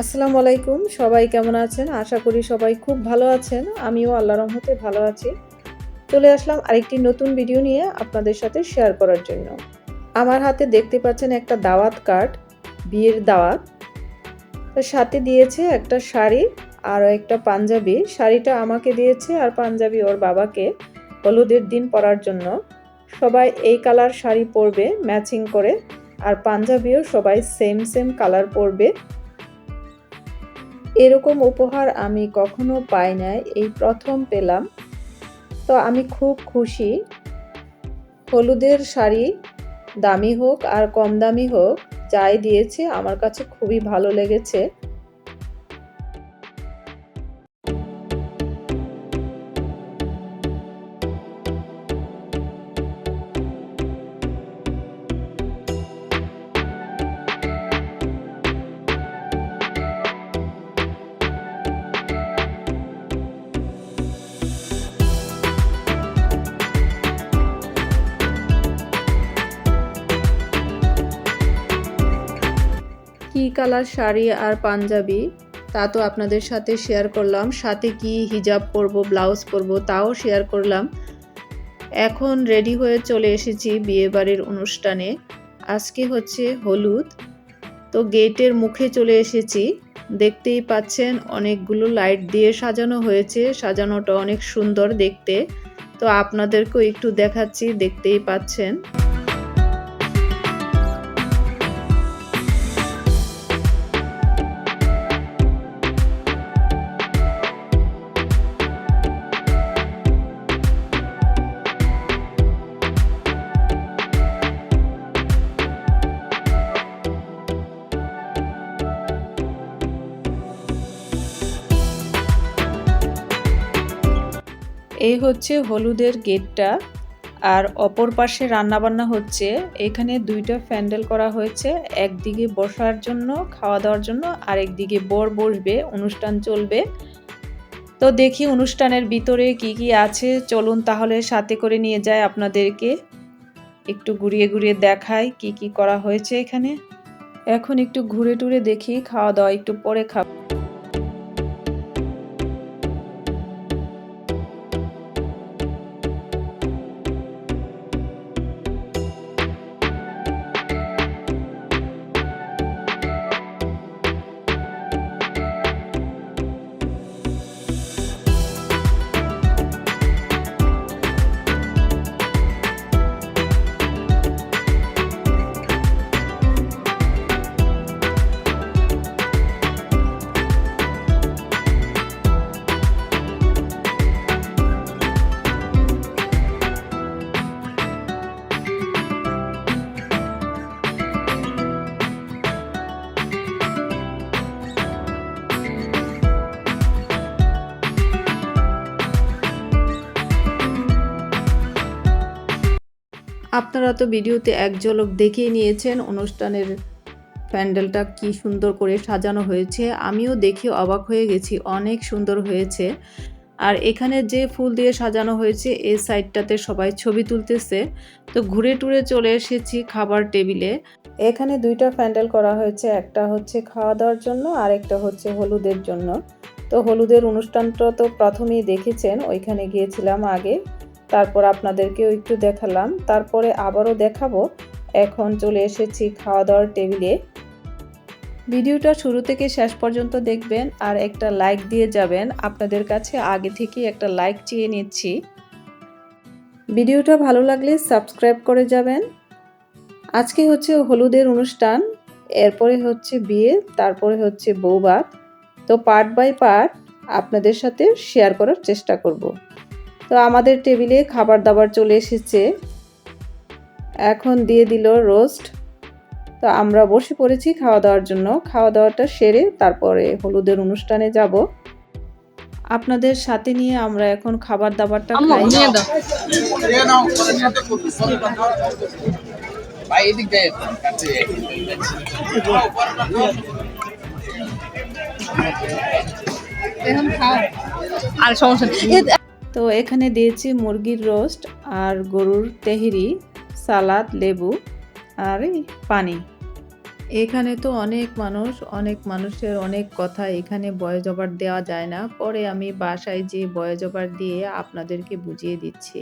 আসসালামু আলাইকুম, সবাই কেমন আছেন? আশা করি সবাই খুব ভালো আছেন। আমিও আল্লাহ রহমতে ভালো আছি। চলে আসলাম আরেকটি নতুন ভিডিও নিয়ে আপনাদের সাথে শেয়ার করার জন্য। আমার হাতে দেখতে পাচ্ছেন একটা দাওয়াত কার্ড বিয়ের দাওয়াত। তো সাথে দিয়েছে একটা শাড়ি আর একটা পাঞ্জাবি। শাড়িটা আমাকে দিয়েছে আর পাঞ্জাবি ওর বাবাকে হলুদের দিন পরার জন্য। সবাই এই কালার শাড়ি পরবে ম্যাচিং করে। আর পাঞ্জাবিও সবাই সেম সেম কালার পরবে। এরকম উপহার আমি কখনো পাই নাই। এই প্রথম পেলাম। তো আমি খুব খুশি। হলুদের শাড়ি দামি হোক আর কম দামি হোক, যাই দিয়েছে, আমার কাছে খুবই ভালো লেগেছে। কালার শাড়ি আর পাঞ্জাবি, তা তো আপনাদের সাথে শেয়ার করলাম। সাথে কি হিজাব পরব ব্লাউজ পরব, তাও শেয়ার করলাম। এখন রেডি হয়ে চলে এসেছি বিয়েবাড়ির অনুষ্ঠানে। আজকে হচ্ছে হলুদ। তো গেটের মুখে চলে এসেছি। দেখতেই পাচ্ছেন অনেকগুলো লাইট দিয়ে সাজানো হয়েছে। সাজানোটা অনেক সুন্দর দেখতে। তো আপনাদেরকেও একটু দেখাচ্ছি, দেখতেই পাচ্ছেন। এই হচ্ছে হলুদের গেটটা, আর অপর পাশে রান্নাবান্না হচ্ছে। এখানে দুইটা প্যান্ডেল করা হয়েছে, একদিকে বসার জন্য, খাওয়া দাওয়ার জন্য আর একদিকে বর বসবে, অনুষ্ঠান চলবে। তো দেখি অনুষ্ঠানের ভিতরে কি কি আছে, চলুন তাহলে সাথে করে নিয়ে যায় আপনাদেরকে। একটু ঘুরিয়ে ঘুরিয়ে দেখায় কি কি করা হয়েছে এখানে। এখন একটু ঘুরে টুরে দেখি, খাওয়া দাওয়া একটু পরে খাব। আপনারা তো ভিডিওতে এক ঝলক দেখেই নিয়েছেন, অনুষ্ঠানের প্যান্ডেলটা কি সুন্দর করে সাজানো হয়েছে। আমিও দেখে অবাক হয়ে গেছি, অনেক সুন্দর হয়েছে। আর এখানে যে ফুল দিয়ে সাজানো হয়েছে, এই সাইডটাতে সবাই ছবি তুলতেছে। তো ঘুরে টুরে চলে এসেছি খাবার টেবিলে। এখানে দুইটা প্যান্ডেল করা হয়েছে, একটা হচ্ছে খাওয়া দাওয়ার জন্য, আর একটা হচ্ছে হলুদের জন্য। তো হলুদের অনুষ্ঠানটা তো প্রথমেই দেখেছেন, ওইখানে গিয়েছিলাম আগে। তারপর আপনাদেরকেও একটু দেখালাম। তারপরে আবারও দেখাবো। এখন চলে এসেছি খাওয়া দাওয়ার টেবিলে। ভিডিওটা শুরু থেকে শেষ পর্যন্ত দেখবেন আর একটা লাইক দিয়ে যাবেন। আপনাদের কাছে আগে থেকেই একটা লাইক চেয়ে নিচ্ছি। ভিডিওটা ভালো লাগলে সাবস্ক্রাইব করে যাবেন। আজকে হচ্ছে হলুদের অনুষ্ঠান, এরপরে হচ্ছে বিয়ে, তারপরে হচ্ছে বৌবাত তো পার্ট বাই পার্ট আপনাদের সাথে শেয়ার করার চেষ্টা করব। তো আমাদের টেবিলে খাবার দাবার চলে এসেছে। এখন দিয়ে দিল রোস্ট। তো আমরা বসে পড়েছি খাওয়া দাওয়ার জন্য। খাওয়া দাওয়াটা সেরে তারপরে হলুদের অনুষ্ঠানে যাব। আপনাদের সাথে নিয়ে আমরা এখন খাবার দাবারটা খাই। ভাই এদিক দেন আর সমস্যা তো এখানে দিয়েছি মুরগির রোস্ট আর গরুর তেহেরি, সালাদ, লেবু আর পানি। এখানে তো অনেক মানুষ, অনেক মানুষের অনেক কথা এখানে বয়ে জবার দেওয়া যায় না। পরে আমি বাসায় যে বয়ে জবার দিয়ে আপনাদেরকে বুঝিয়ে দিচ্ছি।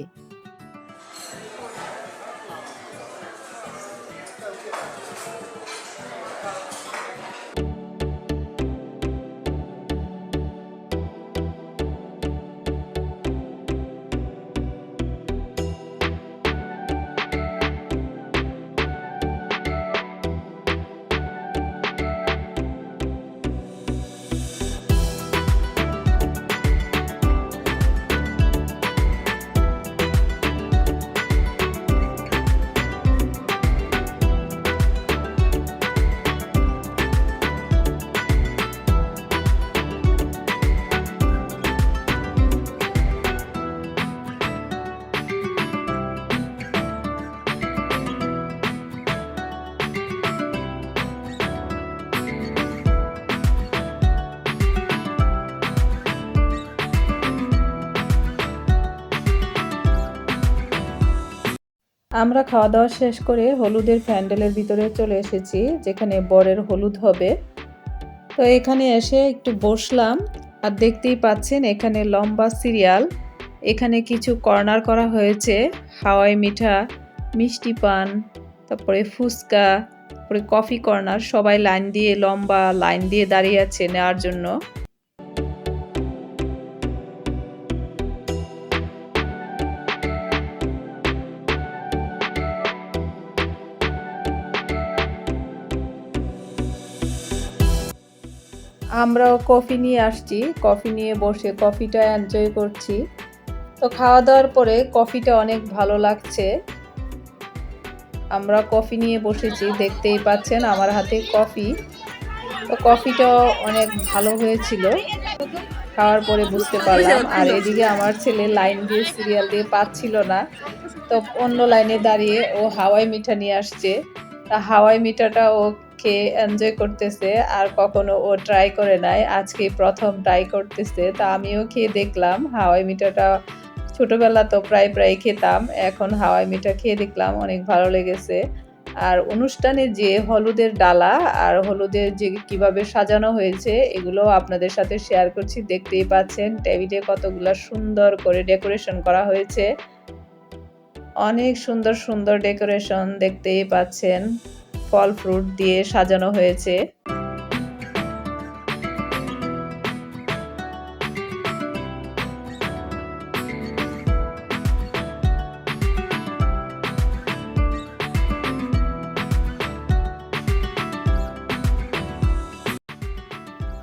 আমরা খাওয়া দাওয়া শেষ করে হলুদের প্যান্ডেলের ভিতরে চলে এসেছি, যেখানে বরের হলুদ হবে। তো এখানে এসে একটু বসলাম আর দেখতেই পাচ্ছেন এখানে লম্বা সিরিয়াল। এখানে কিছু কর্নার করা হয়েছে, হাওয়াই মিঠা, মিষ্টি পান, তারপরে ফুচকা, তারপরে কফি কর্নার, সবাই লাইন দিয়ে লম্বা লাইন দিয়ে দাঁড়িয়ে আছে নেওয়ার জন্য। আমরাও কফি নিয়ে আসছি, কফি নিয়ে বসে কফিটা এনজয় করছি। তো খাওয়া দাওয়ার পরে কফিটা অনেক ভালো লাগছে। আমরা কফি নিয়ে বসেছি, দেখতেই পাচ্ছেন আমার হাতে কফি। তো কফিটা অনেক ভালো হয়েছিল। খাওয়ার পরে বুঝতে পারলাম, আর এদিকে আমার ছেলে লাইন দিয়ে সিরিয়াল দিয়ে পাচ্ছিল না। তো অন্য লাইনে দাঁড়িয়ে ও হাওয়াই মিঠা নিয়ে আসছে। তা হাওয়াই মিঠাটা ও খেয়ে এনজয় করতেছে আর কখনো ও ট্রাই করে নাই। আজকে প্রথম ট্রাই করতেছে, তা আমিও খেয়ে দেখলাম। হাওয়াই মিঠাটা ছোটবেলা তো প্রায় প্রায় খেতাম, এখন হাওয়াই মিঠা খেয়ে দেখলাম, অনেক ভালো লেগেছে। আর অনুষ্ঠানে যে হলুদের ডালা আর হলুদের যে কীভাবে সাজানো হয়েছে, এগুলো আপনাদের সাথে শেয়ার করছি। দেখতেই পাচ্ছেন টেবিলে কতগুলো সুন্দর করে ডেকোরেশন করা হয়েছে। অনেক সুন্দর সুন্দর ডেকোরেশন দেখতেই পাচ্ছেন। ফল ফ্রুট দিয়ে সাজানো হয়েছে।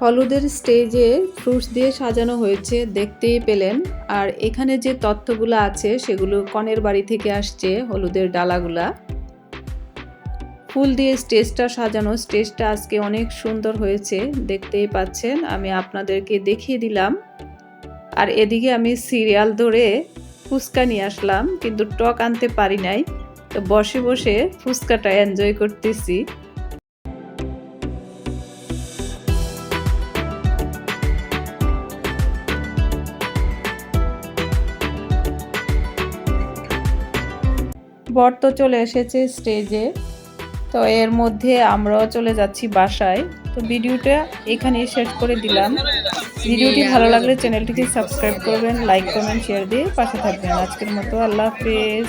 হলুদের স্টেজে ফ্রুটস দিয়ে সাজানো হয়েছে, দেখতেই পেলেন। আর এখানে যে তথ্যগুলো আছে, সেগুলো কনের বাড়ি থেকে আসছে হলুদের ডালাগুলা। ফুল দিয়ে স্টেজটা সাজানো, স্টেজটা আজকে অনেক সুন্দর হয়েছে, দেখতেই পাচ্ছেন। আমি আপনাদেরকে দেখিয়ে দিলাম। আর এদিকে আমি সিরিয়াল ধরে ফুচকা নিয়ে আসলাম, কিন্তু টক আনতে পারি নাই। তো বসে বসে ফুচকাটা এনজয় করতেছি। বর তো চলে এসেছে স্টেজে তো এর মধ্যে আমরাও চলে যাচ্ছি বাসায়। তো ভিডিওটা এখানে শেষ করে দিলাম। ভিডিওটি ভালো লাগলে চ্যানেলটিকে সাবস্ক্রাইব করবেন, লাইক, কমেন্ট শেয়ার দিয়ে পাশে থাকবেন। আজকের মতো আল্লাহ হাফেজ।